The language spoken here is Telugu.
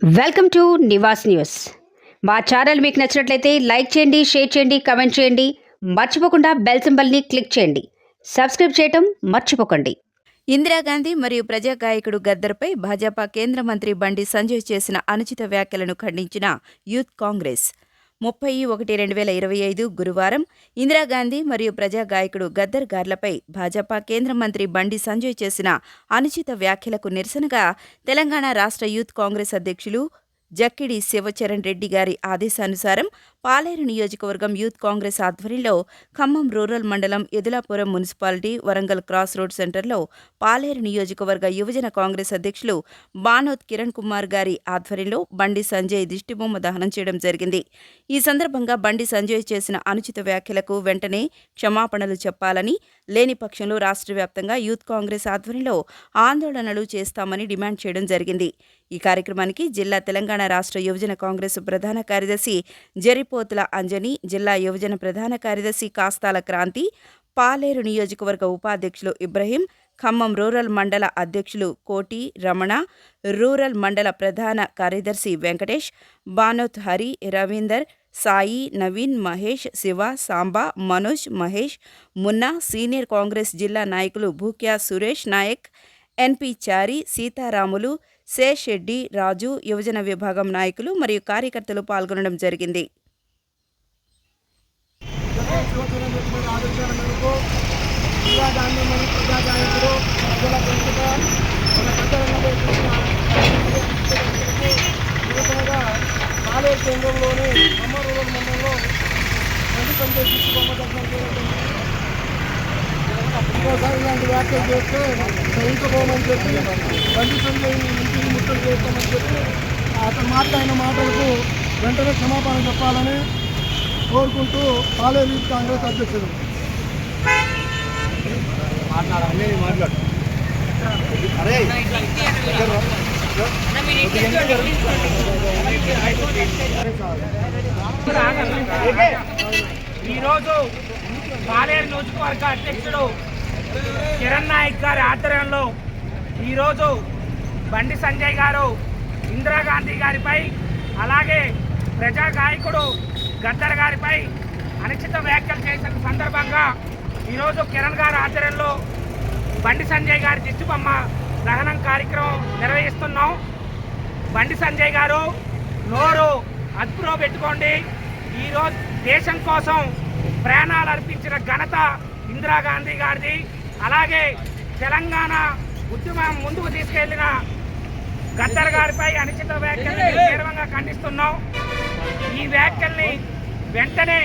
Welcome to Nivas news. మా ఛానల్ మీకు నచ్చినట్లయితే లైక్ చేయండి షేర్ చేయండి కమెంట్ చేయండి. మర్చిపోకుండా బెల్ సింబల్ని క్లిక్ చేయండి. సబ్స్క్రైబ్ చేయటం మర్చిపోకండి. ఇందిరాగాంధీ మరియు ప్రజా గాయకుడు గద్దర్పై భాజపా కేంద్ర మంత్రి బండి సంజయ్ చేసిన అనుచిత వ్యాఖ్యలను ఖండించిన యూత్ కాంగ్రెస్. ముప్పై ఒకటి రెండు వేల ఇరవై ఐదు గురువారం ఇందిరాగాంధీ మరియు ప్రజా గాయకుడు గద్దర్ గార్లపై భాజపా కేంద్ర మంత్రి బండి సంజయ్ చేసిన అనుచిత వ్యాఖ్యలకు నిరసనగా తెలంగాణ రాష్ట్ర యూత్ కాంగ్రెస్ అధ్యక్షులు జక్కిడి శివచరణ్ రెడ్డి గారి ఆదేశానుసారం పాలేరు నియోజకవర్గం యూత్ కాంగ్రెస్ ఆధ్వర్యంలో ఖమ్మం రూరల్ మండలం Edulapuram municipality Warangal cross road సెంటర్లో పాలేరు నియోజకవర్గ యువజన కాంగ్రెస్ అధ్యక్షులు బానోత్ కిరణ్ కుమార్ గారి ఆధ్వర్యంలో బండి సంజయ్ దిష్టిబొమ్మ దహనం చేయడం జరిగింది. ఈ సందర్భంగా బండి సంజయ్ చేసిన అనుచిత వ్యాఖ్యలకు వెంటనే క్షమాపణలు చెప్పాలని లేని పక్షంలో రాష్ట్ర వ్యాప్తంగా యూత్ కాంగ్రెస్ ఆధ్వర్యంలో ఆందోళనలు చేస్తామని డిమాండ్ చేయడం జరిగింది. ఈ కార్యక్రమానికి జిల్లా తెలంగాణ రాష్ట్ర యువజన కాంగ్రెస్ ప్రధాన కార్యదర్శి పోతుల అంజని జిల్లా యువజన ప్రధాన కార్యదర్శి కాస్తాల క్రాంతి పాలేరు నియోజకవర్గ ఉపాధ్యక్షులు ఇబ్రహీం ఖమ్మం రూరల్ మండల అధ్యక్షులు కోటి రమణ రూరల్ మండల ప్రధాన కార్యదర్శి వెంకటేష్ బానోత్ హరి రవీందర్ సాయి నవీన్ మహేష్ శివ సాంబా మనోజ్ మహేష్ మున్నా సీనియర్ కాంగ్రెస్ జిల్లా నాయకులు భూక్యా సురేష్ నాయక్ ఎన్పి చారి సీతారాములు శేషెడ్డి రాజు యువజన విభాగం నాయకులు మరియు కార్యకర్తలు పాల్గొనడం జరిగింది. శివచరణ రెడ్డి ఆదేశాల మేరకు జిల్లా గాంధీ మరియు ప్రజా గాయకుడు ప్రజల పెంచుక మన ప్రజలందరూ నూతనగా కాలేజ్ కేంద్రంలోని అమ్మ రూరల్ మండలంలో రెండు సంజయ్ శిశు బొమ్మ దర్శనం చేయడం ఇంకోసారి ఇలాంటి వ్యాఖ్యలు చేస్తే సహించబోమని చెప్పి బండి సంజయ్ ఇంటిని ముట్టలు చేస్తామని చెప్పి అతను మాట్లాడిన మాటలకు వెంటనే క్షమాపణ చెప్పాలని కోరుకుంటూ కాలేజీ కాంగ్రెస్ అధ్యక్షుడు. ఈరోజు పాలేరు నియోజకవర్గ అధ్యక్షుడు కిరణ్ నాయక్ గారి ఆధ్వర్యంలో ఈరోజు బండి సంజయ్ గారు ఇందిరాగాంధీ గారిపై అలాగే ప్రజా గాయకుడు గద్దర్ గారిపై అనుచిత వ్యాఖ్యలు చేసిన సందర్భంగా ఈరోజు కిరణ్ గారి ఆధ్వర్యంలో బండి సంజయ్ గారి దిష్టిబొమ్మ దహనం కార్యక్రమం నిర్వహిస్తున్నాం. బండి సంజయ్ గారు నోరు అదుపులో పెట్టుకోండి. ఈరోజు దేశం కోసం ప్రాణాలు అర్పించిన ఘనత ఇందిరాగాంధీ గారిది. అలాగే తెలంగాణ ఉద్యమం ముందుకు తీసుకెళ్ళిన గద్దర్ గారిపై అనుచిత వ్యాఖ్యల్ని తీవ్రంగా ఖండిస్తున్నాం. ఈ వ్యాఖ్యల్ని వెంటనే